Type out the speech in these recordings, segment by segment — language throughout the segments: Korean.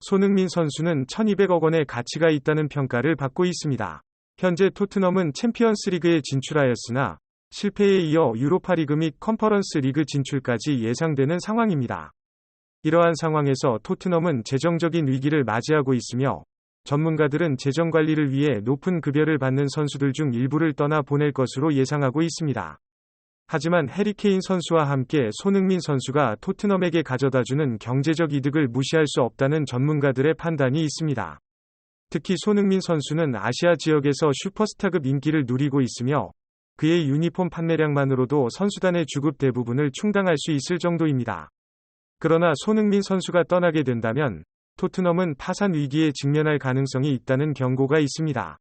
손흥민 선수는 1200억 원의 가치가 있다는 평가를 받고 있습니다. 현재 토트넘은 챔피언스 리그에 진출하였으나 실패에 이어 유로파 리그 및 컨퍼런스 리그 진출까지 예상되는 상황입니다. 이러한 상황에서 토트넘은 재정적인 위기를 맞이하고 있으며 전문가들은 재정 관리를 위해 높은 급여를 받는 선수들 중 일부를 떠나 보낼 것으로 예상하고 있습니다. 하지만 해리케인 선수와 함께 손흥민 선수가 토트넘에게 가져다주는 경제적 이득을 무시할 수 없다는 전문가들의 판단이 있습니다. 특히 손흥민 선수는 아시아 지역에서 슈퍼스타급 인기를 누리고 있으며 그의 유니폼 판매량만으로도 선수단의 주급 대부분을 충당할 수 있을 정도입니다. 그러나 손흥민 선수가 떠나게 된다면 토트넘은 파산 위기에 직면할 가능성이 있다는 경고가 있습니다.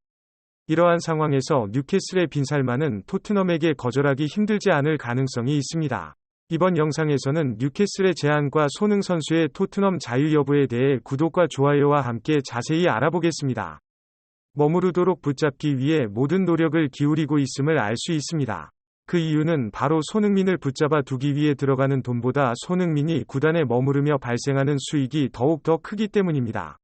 이러한 상황에서 뉴캐슬의 빈살만은 토트넘에게 거절하기 힘들지 않을 가능성이 있습니다. 이번 영상에서는 뉴캐슬의 제안과 손흥 선수의 토트넘 자유 여부에 대해 구독과 좋아요와 함께 자세히 알아보겠습니다. 머무르도록 붙잡기 위해 모든 노력을 기울이고 있음을 알 수 있습니다. 그 이유는 바로 손흥민을 붙잡아 두기 위해 들어가는 돈보다 손흥민이 구단에 머무르며 발생하는 수익이 더욱 더 크기 때문입니다.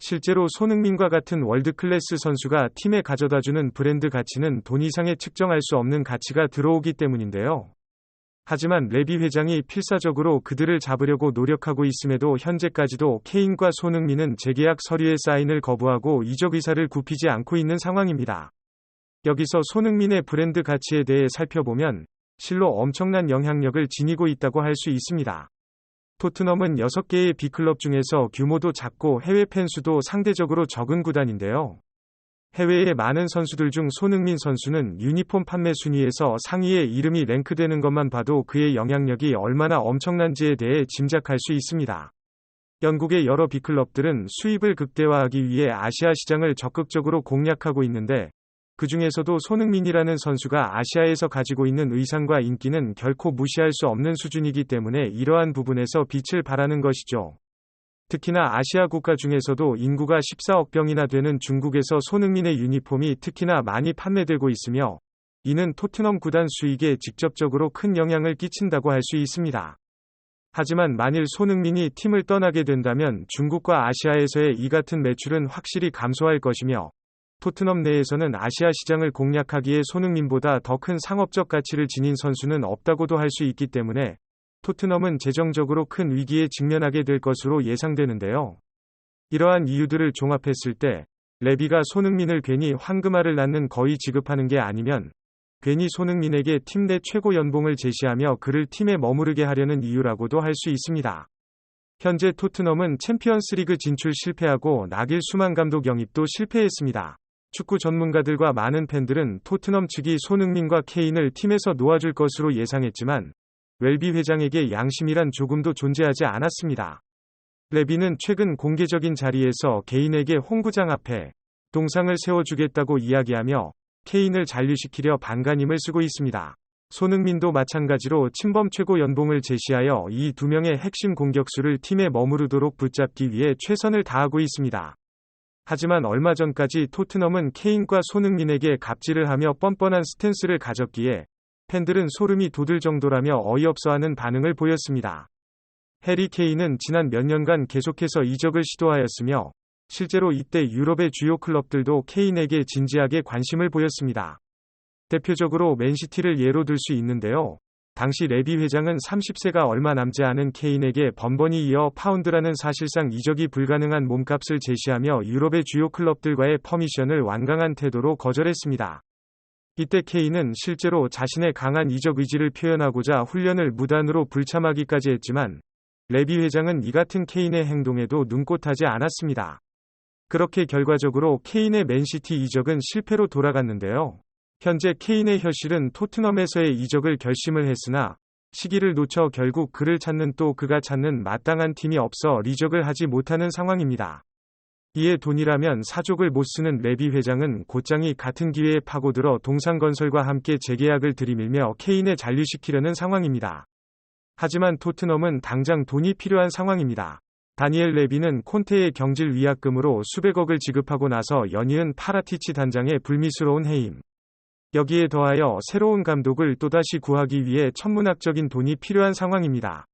실제로 손흥민과 같은 월드클래스 선수가 팀에 가져다주는 브랜드 가치는 돈 이상에 측정할 수 없는 가치가 들어오기 때문인데요. 하지만 레비 회장이 필사적으로 그들을 잡으려고 노력하고 있음에도 현재까지도 케인과 손흥민은 재계약 서류에 사인을 거부하고 이적 의사를 굽히지 않고 있는 상황입니다. 여기서 손흥민의 브랜드 가치에 대해 살펴보면 실로 엄청난 영향력을 지니고 있다고 할 수 있습니다. 토트넘은 6개의 B클럽 중에서 규모도 작고 해외 팬수도 상대적으로 적은 구단인데요. 해외의 많은 선수들 중 손흥민 선수는 유니폼 판매 순위에서 상위에 이름이 랭크되는 것만 봐도 그의 영향력이 얼마나 엄청난지에 대해 짐작할 수 있습니다. 영국의 여러 B클럽들은 수입을 극대화하기 위해 아시아 시장을 적극적으로 공략하고 있는데 그 중에서도 손흥민이라는 선수가 아시아에서 가지고 있는 의상과 인기는 결코 무시할 수 없는 수준이기 때문에 이러한 부분에서 빛을 발하는 것이죠. 특히나 아시아 국가 중에서도 인구가 14억 병이나 되는 중국에서 손흥민의 유니폼이 특히나 많이 판매되고 있으며 이는 토트넘 구단 수익에 직접적으로 큰 영향을 끼친다고 할 수 있습니다. 하지만 만일 손흥민이 팀을 떠나게 된다면 중국과 아시아에서의 이 같은 매출은 확실히 감소할 것이며 토트넘 내에서는 아시아 시장을 공략하기에 손흥민보다 더 큰 상업적 가치를 지닌 선수는 없다고도 할 수 있기 때문에 토트넘은 재정적으로 큰 위기에 직면하게 될 것으로 예상되는데요. 이러한 이유들을 종합했을 때 레비가 손흥민을 괜히 황금알을 낳는 거의 지급하는 게 아니면 괜히 손흥민에게 팀 내 최고 연봉을 제시하며 그를 팀에 머무르게 하려는 이유라고도 할 수 있습니다. 현재 토트넘은 챔피언스리그 진출 실패하고 나길 수만 감독 영입도 실패했습니다. 축구 전문가들과 많은 팬들은 토트넘 측이 손흥민과 케인을 팀에서 놓아줄 것으로 예상했지만 웰비 회장에게 양심이란 조금도 존재하지 않았습니다. 레비는 최근 공개적인 자리에서 개인에게 홍구장 앞에 동상을 세워주겠다고 이야기하며 케인을 잔류시키려 반간힘을 쓰고 있습니다. 손흥민도 마찬가지로 침범 최고 연봉을 제시하여 이 두 명의 핵심 공격수를 팀에 머무르도록 붙잡기 위해 최선을 다하고 있습니다. 하지만 얼마 전까지 토트넘은 케인과 손흥민에게 갑질을 하며 뻔뻔한 스탠스를 가졌기에 팬들은 소름이 돋을 정도라며 어이없어하는 반응을 보였습니다. 해리 케인은 지난 몇 년간 계속해서 이적을 시도하였으며 실제로 이때 유럽의 주요 클럽들도 케인에게 진지하게 관심을 보였습니다. 대표적으로 맨시티를 예로 들 수 있는데요. 당시 레비 회장은 30세가 얼마 남지 않은 케인에게 번번이 이어 파운드라는 사실상 이적이 불가능한 몸값을 제시하며 유럽의 주요 클럽들과의 퍼미션을 완강한 태도로 거절했습니다. 이때 케인은 실제로 자신의 강한 이적 의지를 표현하고자 훈련을 무단으로 불참하기까지 했지만 레비 회장은 이 같은 케인의 행동에도 눈꽃하지 않았습니다. 그렇게 결과적으로 케인의 맨시티 이적은 실패로 돌아갔는데요. 현재 케인의 현실은 토트넘에서의 이적을 결심을 했으나 시기를 놓쳐 결국 그를 찾는 또 그가 찾는 마땅한 팀이 없어 리적을 하지 못하는 상황입니다. 이에 돈이라면 사족을 못 쓰는 레비 회장은 곧장이 같은 기회에 파고들어 동상건설과 함께 재계약을 들이밀며 케인에 잔류시키려는 상황입니다. 하지만 토트넘은 당장 돈이 필요한 상황입니다. 다니엘 레비는 콘테의 경질 위약금으로 수백억을 지급하고 나서 연이은 파라티치 단장의 불미스러운 해임. 여기에 더하여 새로운 감독을 또다시 구하기 위해 천문학적인 돈이 필요한 상황입니다.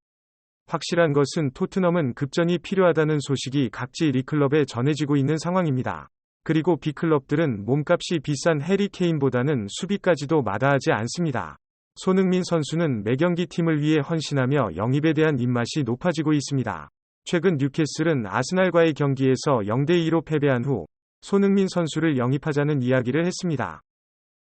확실한 것은 토트넘은 급전이 필요하다는 소식이 각지 리클럽에 전해지고 있는 상황입니다. 그리고 B클럽들은 몸값이 비싼 해리 케인보다는 수비까지도 마다하지 않습니다. 손흥민 선수는 매경기 팀을 위해 헌신하며 영입에 대한 입맛이 높아지고 있습니다. 최근 뉴캐슬은 아스날과의 경기에서 0대2로 패배한 후 손흥민 선수를 영입하자는 이야기를 했습니다.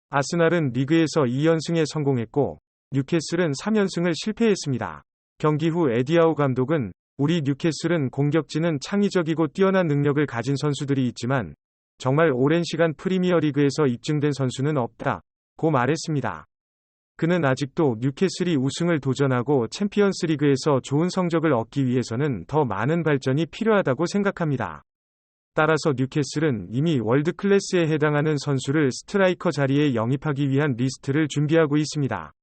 아스날은 리그에서 2연승에 성공했고 뉴캐슬은 3연승을 실패했습니다. 경기 후 에디아우 감독은 우리 뉴캐슬은 공격진은 창의적이고 뛰어난 능력을 가진 선수들이 있지만 정말 오랜 시간 프리미어리그에서 입증된 선수는 없다. 고 말했습니다. 그는 아직도 뉴캐슬이 우승을 도전하고 챔피언스 리그에서 좋은 성적을 얻기 위해서는 더 많은 발전이 필요하다고 생각합니다. 따라서 뉴캐슬은 이미 월드 클래스에 해당하는 선수를 스트라이커 자리에 영입하기 위한 리스트를 준비하고 있습니다.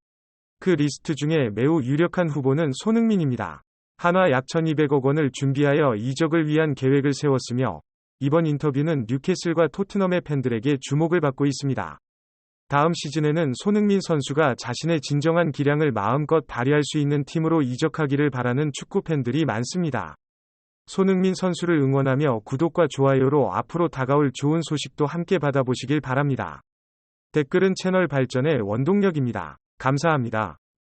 그 리스트 중에 매우 유력한 후보는 손흥민입니다. 한화 약 1200억 원을 준비하여 이적을 위한 계획을 세웠으며 이번 인터뷰는 뉴캐슬과 토트넘의 팬들에게 주목을 받고 있습니다. 다음 시즌에는 손흥민 선수가 자신의 진정한 기량을 마음껏 발휘할 수 있는 팀으로 이적하기를 바라는 축구 팬들이 많습니다. 손흥민 선수를 응원하며 구독과 좋아요로 앞으로 다가올 좋은 소식도 함께 받아보시길 바랍니다. 댓글은 채널 발전의 원동력입니다. 감사합니다.